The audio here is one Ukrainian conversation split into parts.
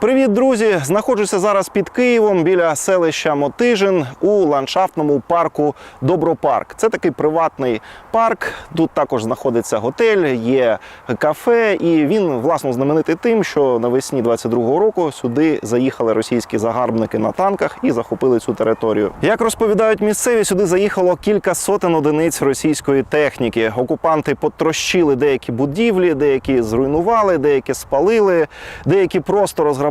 Привіт, друзі! Знаходжуся зараз під Києвом біля селища Мотижин у ландшафтному парку Добропарк. Це такий приватний парк. Тут також знаходиться готель, є кафе, і він власно знаменитий тим, що навесні 22-го року сюди заїхали російські загарбники на танках і захопили цю територію. Як розповідають місцеві, сюди заїхало кілька сотень одиниць російської техніки. Окупанти потрощили деякі будівлі, деякі зруйнували, деякі спалили, деякі просто розграбували.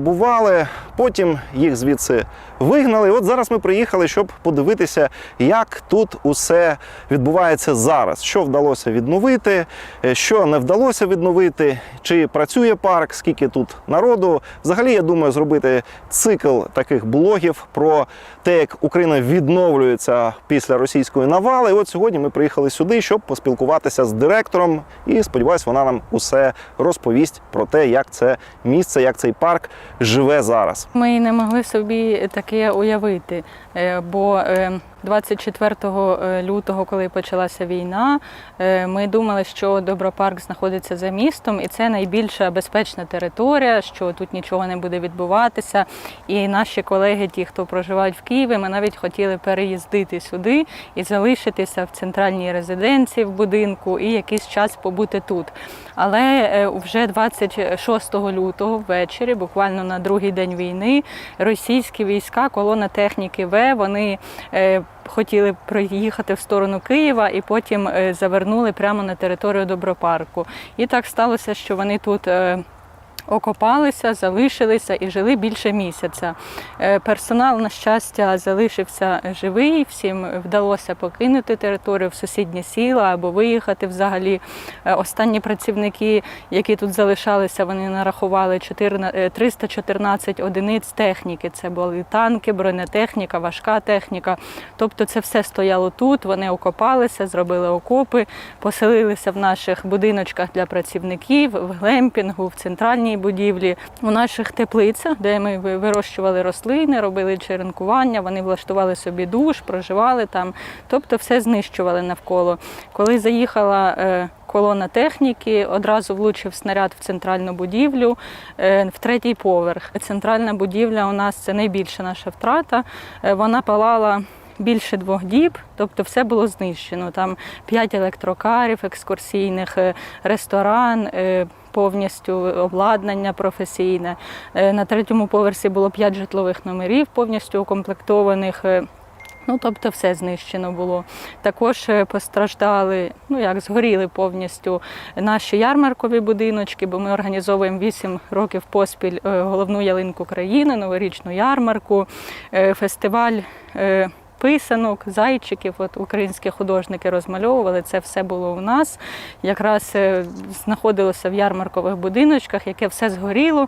Потім їх звідси вигнали. І От зараз ми приїхали, щоб подивитися, як тут усе відбувається зараз. Що вдалося відновити, е, що не вдалося відновити, чи працює парк, скільки тут народу. Взагалі, я думаю, зробити цикл таких блогів про те, як Україна відновлюється після російської навали. І от сьогодні ми приїхали сюди, щоб поспілкуватися з директором. І сподіваюся, вона нам усе розповість про те, як це місце, як цей парк живе зараз. Ми не могли собі таке уявити, е, бо е, 24 лютого, коли почалася війна, е, ми думали, що Добропарк знаходиться за містом, і це найбільша безпечна територія, що тут нічого не буде відбуватися. І наші колеги, ті, хто проживають в Києві, ми навіть хотіли переїздити сюди і залишитися в центральній резиденції в будинку і якийсь час побути тут. Але е, вже 26 лютого ввечері, буквально на другий день війни, російські війська, колона техніки В, вони е, хотіли проїхати в сторону Києва і потім е, завернули прямо на територію Добропарку. І так сталося, що вони тут. Окопалися, залишилися і жили більше місяця. Е, Персонал, на щастя, залишився живий. Всім вдалося покинути територію в сусідні сіла або виїхати взагалі. Е, Останні працівники, які тут залишалися, вони нарахували 14 е, 314 одиниць техніки. Це були танки, бронетехніка, важка техніка. Тобто це все стояло тут. Вони окопалися, зробили окопи, поселилися в наших будиночках для працівників, в глемпінгу, в центральній будівлі, у наших теплицях, де ми вирощували рослини, робили черенкування. Вони влаштували собі душ, проживали там. Тобто все знищували навколо. Коли заїхала е, колона техніки, одразу влучив снаряд в центральну будівлю, е, в третій поверх. Центральна будівля у нас це найбільша наша втрата. Е, Вона палала. Більше двох діб, тобто все було знищено. Там п'ять електрокарів екскурсійних, ресторан, повністю обладнання професійне. Е, На третьому поверсі було п'ять житлових номерів, повністю укомплектованих. е, Ну, тобто все знищено було. Також е, постраждали, ну як згоріли повністю наші ярмаркові будиночки, бо ми організовуємо 8 років поспіль головну ялинку країни, новорічну ярмарку, фестиваль. Писанок, зайчиків, от українські художники розмальовували. Це все було у нас. Якраз е, знаходилося в ярмаркових будиночках, яке все згоріло,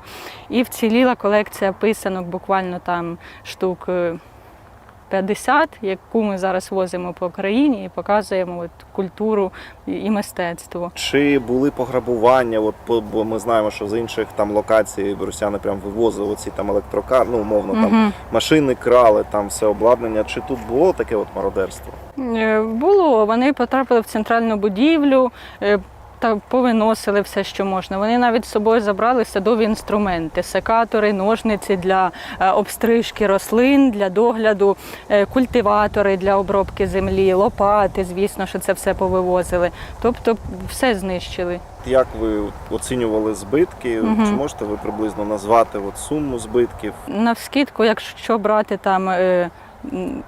і вціліла колекція писанок, буквально там штук е, 50, яку ми зараз возимо по країні і показуємо от культуру і мистецтво. Чи були пограбування? От бо ми знаємо, що з інших там локацій росіяни прям вивозили оці там електрокар, ну умовно там машини крали, там все обладнання. Чи тут було таке от мародерство? Е, Було, вони потрапили в центральну будівлю. Та повиносили все, що можна. Вони навіть з собою забрали садові інструменти, секатори, ножниці для е, обстрижки рослин, для догляду, е, культиватори для обробки землі, лопати, звісно, що це все повивозили. Тобто все знищили. Як ви оцінювали збитки? Мгм. Чи можете ви приблизно назвати от суму збитків? Навскидку, якщо брати там е,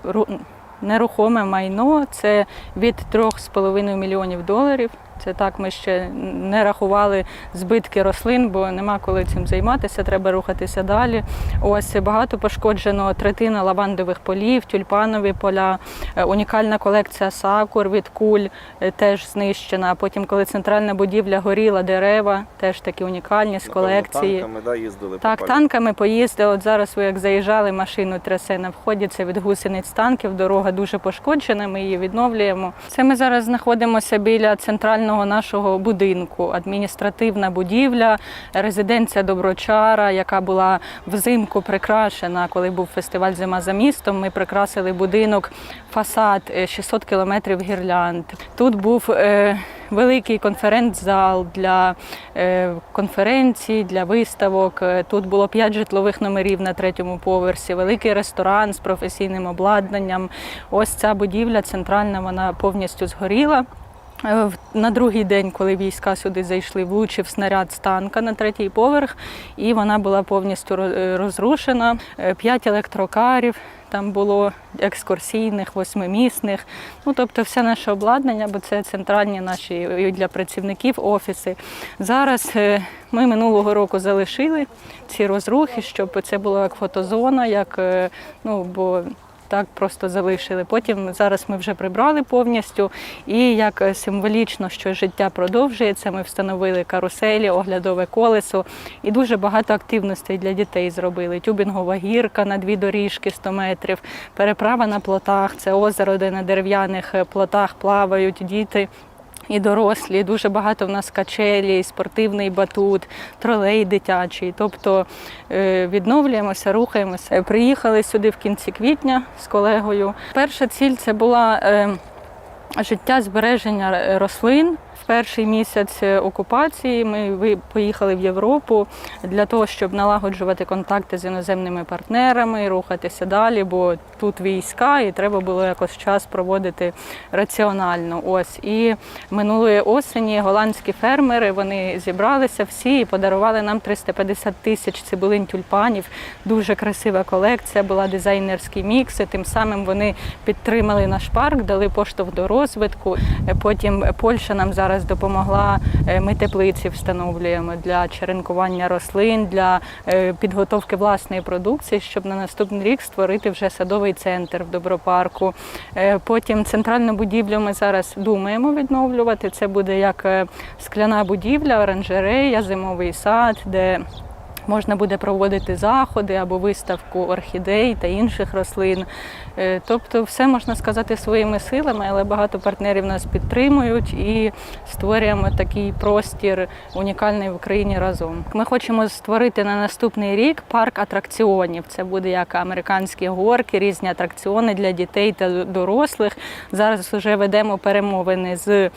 ру- нерухоме майно, це від 3,5 мільйонів доларів. Це так ми ще не рахували збитки рослин, бо нема коли цим займатися, треба рухатися далі. Ось багато пошкоджено третина лавандових полів, тюльпанові поля, е, унікальна колекція сакур від куль е, теж знищена. Потім, коли центральна будівля горіла, дерева теж такі унікальні з колекції. Танками да, їздили Так, полях? танками поїздили. От зараз ви як заїжджали, машину трясе на вході. Це від гусениць танків. Дорога дуже пошкоджена. Ми її відновлюємо. Це ми зараз знаходимося біля центрального центрального нашого будинку, адміністративна будівля, резиденція Доброчара, яка була взимку прикрашена, коли був фестиваль Зима за містом. Ми прикрасили будинок, фасад е, 600 кілометрів гірлянд. Тут був е, великий конференц-зал для е, конференцій, для виставок. Е, Тут було п'ять житлових номерів на третьому поверсі, великий ресторан з професійним обладнанням. Ось ця будівля центральна, вона повністю згоріла. Е, На другий день, коли війська сюди зайшли, влучив снаряд з танка на третій поверх, і вона була повністю е, розрушена. Е, П'ять електрокарів там було екскурсійних, восьмимісних. Ну тобто, все наше обладнання, бо це центральні наші для працівників офіси. Зараз ми минулого року залишили ці розрухи, щоб це було як фотозона, як ну бо. Так просто залишили. Потім зараз ми вже прибрали повністю. І як е, символічно, що життя продовжується, ми встановили каруселі, оглядове колесо і дуже багато активностей для дітей зробили. Тюбінгова гірка на дві доріжки 100 метрів, переправа на плотах, це озеро, де на дерев'яних е, плотах плавають діти. І дорослі, дуже багато в нас качелі, спортивний батут, тролей дитячий. Тобто е, відновлюємося, рухаємося. Приїхали сюди в кінці квітня з колегою. Перша ціль це була е, життя збереження рослин. Перший місяць е, окупації ми поїхали в Європу для того, щоб налагоджувати контакти з іноземними партнерами, рухатися далі, бо тут війська, і треба було якось час проводити раціонально. Ось і минулої осені голландські фермери вони зібралися всі і подарували нам 350 тисяч цибулин тюльпанів. Дуже красива колекція, була дизайнерські мікси. Тим самим вони підтримали наш парк, дали поштовх до розвитку. Е, Потім Польща нам зараз допомогла. е, Ми теплиці встановлюємо для черенкування рослин, для е, підготовки власної продукції, щоб на наступний рік створити вже садовий центр в добропарку. Е, Потім центральну будівлю ми зараз думаємо відновлювати. Це буде як скляна будівля, оранжерея, зимовий сад, де Можна буде проводити заходи або виставку орхідей та інших рослин. Е, Тобто, все можна сказати своїми силами, але багато партнерів нас підтримують і створюємо такий простір унікальний в Україні разом. Ми хочемо створити на наступний рік парк атракціонів. Це буде як американські горки, різні атракціони для дітей та дорослих. Зараз вже ведемо перемовини з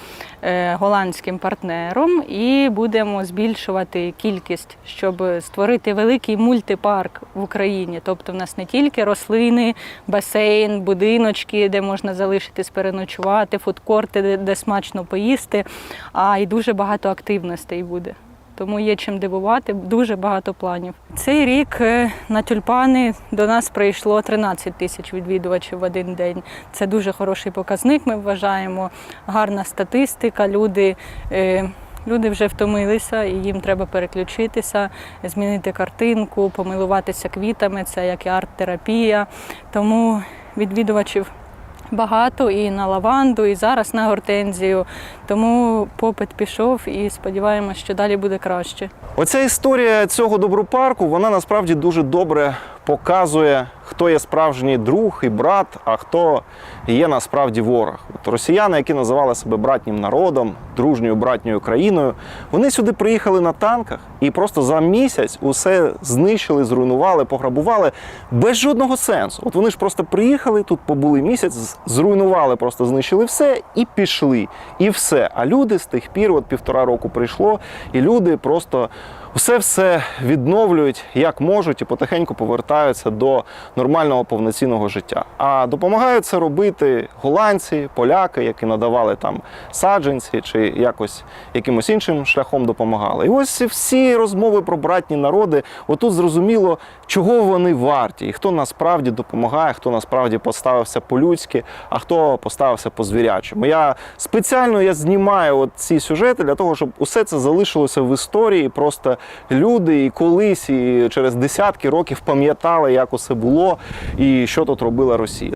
е, голландським партнером і будемо збільшувати кількість, щоб створити великий мультипарк в Україні. Тобто, в нас не тільки рослини, басейн, будиночки, де можна залишитись переночувати, фудкорти, де, де смачно поїсти, а й дуже багато активностей буде. Тому є чим дивувати, дуже багато планів. Цей рік е, на тюльпани до нас прийшло 13 тисяч відвідувачів в один день. Це дуже хороший показник. Ми вважаємо гарна статистика. Люди. Люди вже втомилися, і їм треба переключитися, змінити картинку, помилуватися квітами. Це як і арт-терапія. Тому відвідувачів багато і на лаванду, і зараз на гортензію. Тому попит пішов і сподіваємося, що далі буде краще. Оця історія цього добропарку, вона насправді дуже добре показує, хто є справжній друг і брат, а хто є насправді ворог. От росіяни, які називали себе братнім народом, дружньою братньою країною, вони сюди приїхали на танках і просто за місяць усе знищили, зруйнували, пограбували без жодного сенсу. От вони ж просто приїхали, тут побули місяць, зруйнували, просто знищили все і пішли. І все. А люди з тих пір, от півтора року прийшло, і люди просто все все відновлюють як можуть і потихеньку повертаються до нормального повноцінного життя. А допомагають це робити голландці, поляки, які надавали там саджанці чи якось якимось іншим шляхом допомагали. І ось всі розмови про братні народи. Отут зрозуміло, чого вони варті, і хто насправді допомагає, хто насправді поставився по-людськи, а хто поставився по звірячому. Я спеціально я знімаю от ці сюжети для того, щоб усе це залишилося в історії. Просто люди і колись, і через десятки років пам'ятали, як усе було і що тут робила Росія.